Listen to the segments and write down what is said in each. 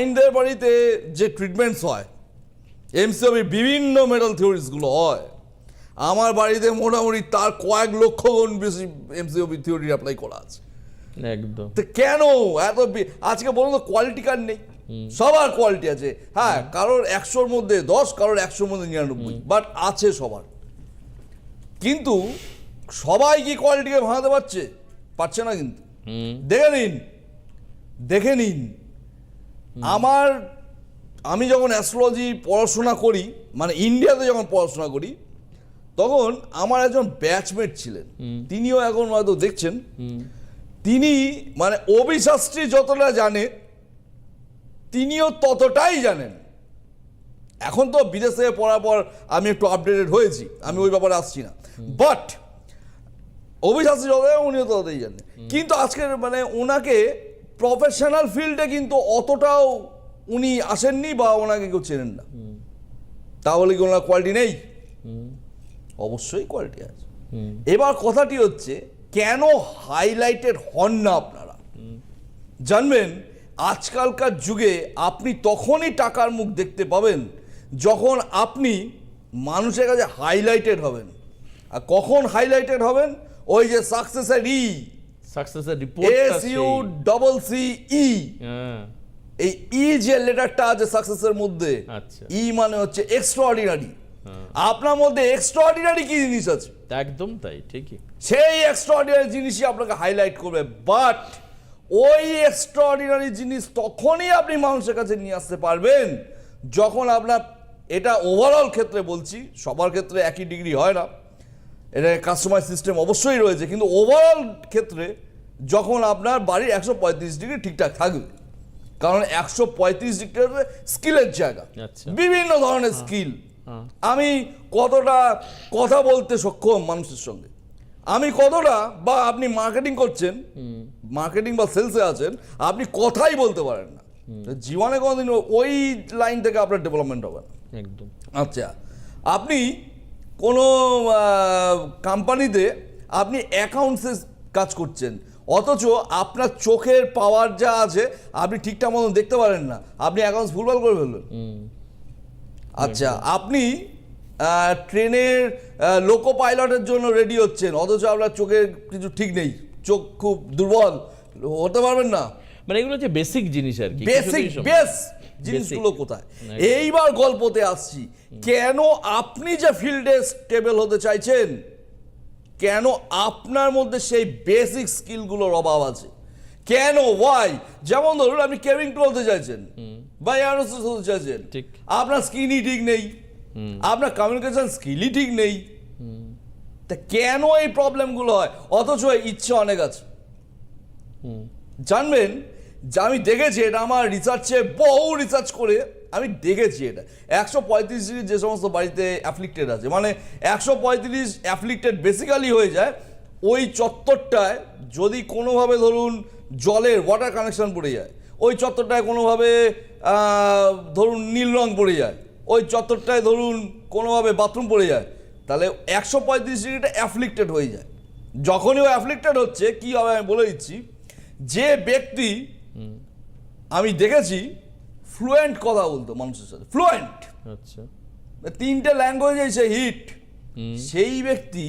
ক্লায়েন্টদের বাড়িতে যে ট্রিটমেন্টস হয় এমসিওবি বিভিন্ন মেটাল থিওরিজগুলো হয় আমার বাড়িতে মোটামুটি তার কয়েক লক্ষ গুণ বেশি এমসিওবি থিওরি অ্যাপ্লাই করা আছে। একদম। তো কেন? এত আজকে বলুন তো কোয়ালিটি কার্ড নেই? সবার কোয়ালিটি আছে। হ্যাঁ কারোর একশোর মধ্যে দশ কারোর একশোর মধ্যে নিরানব্বই বাট আছে সবার। কিন্তু সবাই কি কোয়ালিটিকে ভাঙাতে পারছে? পারছে না কিন্তু। দেখে নিন। দেখে নিন। আমার আমি যখন অ্যাস্ট্রোলজি পড়াশোনা করি মানে ইন্ডিয়াতে যখন পড়াশোনা করি তখন আমার একজন ব্যাচমেট ছিলেন। তিনিও এখন হয়তো দেখছেন। তিনি মানে অভিশাস্ত্রী যতটা জানে তিনিও ততটাই জানেন। এখন তো বিদেশ থেকে পড়ার পর আমি একটু আপডেটেড হয়েছি আমি ওই ব্যাপারে আসছি না। বাট অভিশাস্ত্রী যত উনিও ততটাই জানেন কিন্তু আজকের মানে ওনাকে প্রফেশনাল ফিল্ডে কিন্তু অতটাও উনি আসেননি বা ওনাকে কেউ চেনেন না। তাহলে কি ওনার কোয়ালিটি নেই? অবশ্যই কোয়ালিটি আছে। এবার কথাটি হচ্ছে কেন হাইলাইটেড হন না আপনারা? জানবেন আজকালকার যুগে আপনি তখনই টাকার মুখ দেখতে পাবেন যখন আপনি মানুষের কাছে হাইলাইটেড হবেন। আর কখন হাইলাইটেড হবেন? ওই যে সাকসেসের ই সাকসেসের report S U double C E এই ই যে লেটারটা আছে সাকসেসের মধ্যে আচ্ছা। ই মানে হচ্ছে এক্সট্রাঅর্ডিনারি হ্যাঁ। আপনার মধ্যে এক্সট্রাঅর্ডিনারি কি জিনিস আছে? একদম তাই ঠিকই। সেই এক্সট্রাঅর্ডিনারি জিনিসই আপনাকে হাইলাইট করবে বাট ওই এক্সট্রাঅর্ডিনারি জিনিস তখনই আপনি মানুষের কাছে নিয়ে আসতে পারবেন যখন আপনার এটা ওভারঅল ক্ষেত্রে বলছি সবার ক্ষেত্রে একই ডিগ্রি হয় না। এটা কাস্টমার সিস্টেম অবশ্যই রয়েছে কিন্তু ওভারঅল ক্ষেত্রে যখন আপনার বাড়ির একশো পঁয়ত্রিশ ডিগ্রি ঠিকঠাক থাকবে কারণ একশো পঁয়ত্রিশ ডিগ্রি স্কিলের জায়গা। আচ্ছা। বিভিন্ন ধরনের স্কিল হ্যাঁ। আমি কতটা কথা বলতে সক্ষম মানুষের সঙ্গে? আমি কতটা বা আপনি মার্কেটিং করছেন মার্কেটিং বা সেলসে আছেন আপনি কথাই বলতে পারেন না। জীবনে কোনোদিন ওই লাইন থেকে আপনার ডেভেলপমেন্ট হবে না। একদম। আচ্ছা আপনি কোনো কোম্পানিতে আপনি অ্যাকাউন্টসে কাজ করছেন। অথচ আপনার চোখের পাওয়ার যা আছে আপনি ঠিকঠাক মতন দেখতে পারেন না। আপনি অ্যাকাউন্টস ভুলভাল করে ফেললেন। আচ্ছা আপনি ট্রেনের লোকো পাইলটের জন্য রেডি হচ্ছেন। অথচ আপনার চোখের কিছু ঠিক নেই। চোখ খুব দুর্বল। হতে পারবেন না। মানে এগুলো হচ্ছে বেসিক জিনিস আর কি। বেসিক বেস জিনিসগুলো কোথায়? এইবার গল্পতে আসছি। কেন আপনি যে ফিল্ডে স্টেবল হতে চাইছেন কেন আপনার মধ্যে সেই বেসিক স্কিলগুলোর অভাব আছে? কেন? ওয়াই যেমন ধরুন আপনি কেভিং হতে চাইছেন বা এয়ারোস্পেস হতে চাইছেন। ঠিক। আপনার স্কিনই ঠিক নেই। আপনার কমিউনিকেশন স্কিলই ঠিক নেই। তা কেন এই প্রবলেমগুলো হয়? অথচ ইচ্ছে অনেক আছে। জানবেন যে আমি দেখেছি, এটা আমার রিসার্চে বহু রিসার্চ করে আমি দেখেছি এটা। একশো পঁয়ত্রিশ ডিগ্রি যে সমস্ত বাড়িতে অ্যাফ্লিক্টেড আছে মানে একশো পঁয়ত্রিশ অ্যাফ্লিক্টেড বেসিক্যালি হয়ে যায়, ওই চত্বরটায় যদি কোনোভাবে ধরুন জলের ওয়াটার কানেকশন পড়ে যায়, ওই চত্বরটায় কোনোভাবে ধরুন নীল রং পড়ে যায়, ওই চত্বরটায় ধরুন কোনোভাবে বাথরুম পড়ে যায়, তাহলে একশো পঁয়ত্রিশ ডিগ্রিটা অ্যাফ্লিক্টেড হয়ে যায়। যখনই ও অ্যাফ্লিক্টেড হচ্ছে, কী হবে আমি বলে দিচ্ছি, যে ব্যক্তি আমি দেখেছি ফ্লুয়েন্ট কথা বলতো মানুষের সাথে ফ্লুয়েন্ট আচ্ছা। তিনটে ল্যাঙ্গুয়েজে সে হিট সেই ব্যক্তি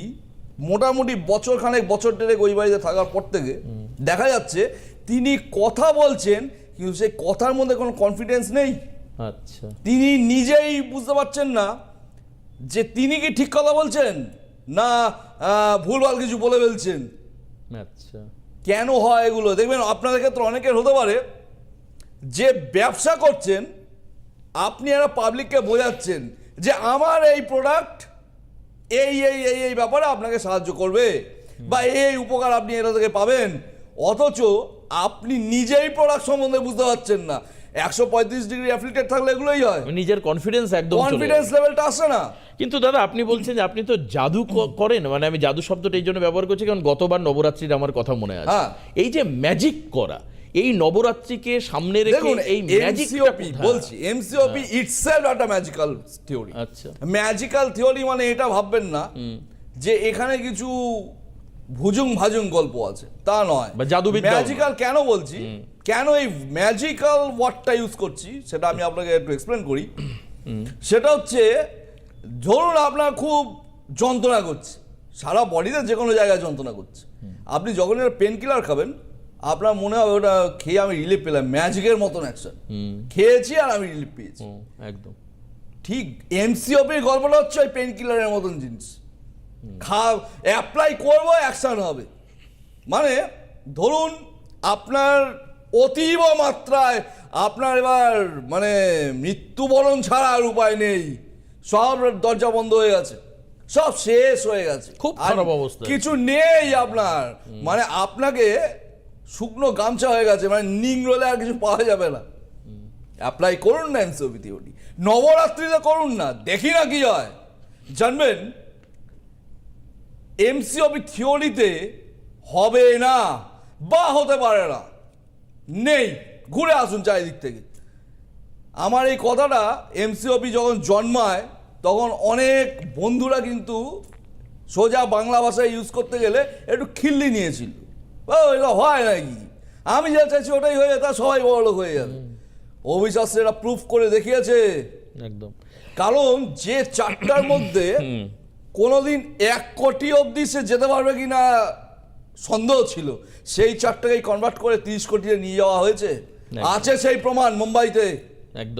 মোটামুটি বছর খানেক বছর ডেরেক ওই বাড়িতে থাকার পর থেকে দেখা যাচ্ছে তিনি কথা বলছেন কিন্তু সেই কথার মধ্যে কোনো কনফিডেন্স নেই। আচ্ছা। তিনি নিজেই বুঝতে পারছেন না যে তিনি কি ঠিক কথা বলছেন না ভুলভাল কিছু বলে ফেলছেন। আচ্ছা। কেন হয় এগুলো? দেখবেন আপনাদের ক্ষেত্রে অনেকের হতে পারে, যে ব্যবসা করছেন, আপনি এরা পাবলিককে বোঝাচ্ছেন যে আমার এই প্রোডাক্ট এই এই এই এই ব্যাপারে আপনাকে সাহায্য করবে বা এই উপকার আপনি এটা থেকে পাবেন। অথচ আপনি নিজেই প্রোডাক্ট সম্বন্ধে বুঝতে পারছেন না। একশো পঁয়ত্রিশ ডিগ্রি অ্যাফ্লিক্টেড থাকলে এগুলোই হয়। নিজের কনফিডেন্স একদম কনফিডেন্স। লেভেলটা আসে না। কিন্তু দাদা আপনি বলছেন যে আপনি তো জাদু করেন মানে আমি জাদু শব্দটা এই জন্য ব্যবহার করছি কারণ গতবার নবরাত্রির আমার কথা মনে আছে। হ্যাঁ। এই যে ম্যাজিক করা এই নবরাত্রিকে সামনে রেখে এই ম্যাজিকটা বলছি এমসিওপি ইটসেলফ একটা ম্যাজিক্যাল থিওরি আচ্ছা। ম্যাজিক্যাল থিওরি মানে এটা ভাববেন না যে এখানে কিছু ভুজুং ভাজুং গল্প আছে। তা নয়। বা জাদুবিদ্যাও ম্যাজিক্যাল কেন বলছি? কেন এই ম্যাজিক্যাল ওয়ার্ডটা ইউজ করছি? সেটা আমি আপনাকে একটু এক্সপ্লেন করি। সেটা হচ্ছে ধরুন আপনার খুব যন্ত্রণা করছে। সারা বডিতে যে কোনো জায়গায় যন্ত্রণা করছে। আপনি যখন একটা পেন কিলার খাবেন আপনার মনে হবে ওটা খেয়ে আমি রিলিফ পেলাম। ম্যাজিকের মতন অ্যাকশন খেয়েছি আর আমি রিলিফ পেয়েছি। একদম। ঠিক এমসিওপির গল্পটা হচ্ছে ওই পেন কিলারের মতন জিনিস। খা অ্যাপ্লাই করব অ্যাকশন হবে। মানে ধরুন আপনার অতীব মাত্রায় আপনার এবার মানে মৃত্যুবরণ ছাড়া আর উপায় নেই। সব দরজা বন্ধ হয়ে গেছে। সব শেষ হয়ে গেছে। খুব খারাপ অবস্থা। কিছু নেই আপনার। মানে আপনাকে শুকনো গামছা হয়ে গেছে। মানে নিংরোলে আর কিছু পাওয়া যাবে না। অ্যাপ্লাই করুন না এনসিওপি থিওরি নবরাত্রিতে করুন না। দেখি না কি হয়। জানবেন? এমসিওপি থিওরিতে হবে না বা হতে পারে না। নেই ঘুরে আসুন চারিদিক থেকে। আমার এই কথাটা এমসিওপি যখন জন্মায় তখন অনেক বন্ধুরা কিন্তু সোজা বাংলা ভাষায় ইউজ করতে গেলে একটু খিল্লি নিয়েছিল। এটা হয় নাকি? আমি যা চাইছি ওটাই হয়ে তা সবাই বড়লোক হয়ে যাবে। এটা প্রুফ করে দেখিয়েছে। একদম। কারণ যে চারটার মধ্যে কোনোদিন এক কোটি অবধি সে যেতে পারবে কি না সন্দেহ ছিল। সেই চারটাকেই কনভার্ট করে তিরিশ কোটিতে নিয়ে যাওয়া হয়েছে। আছে সেই প্রমাণ মুম্বাইতে। একদম।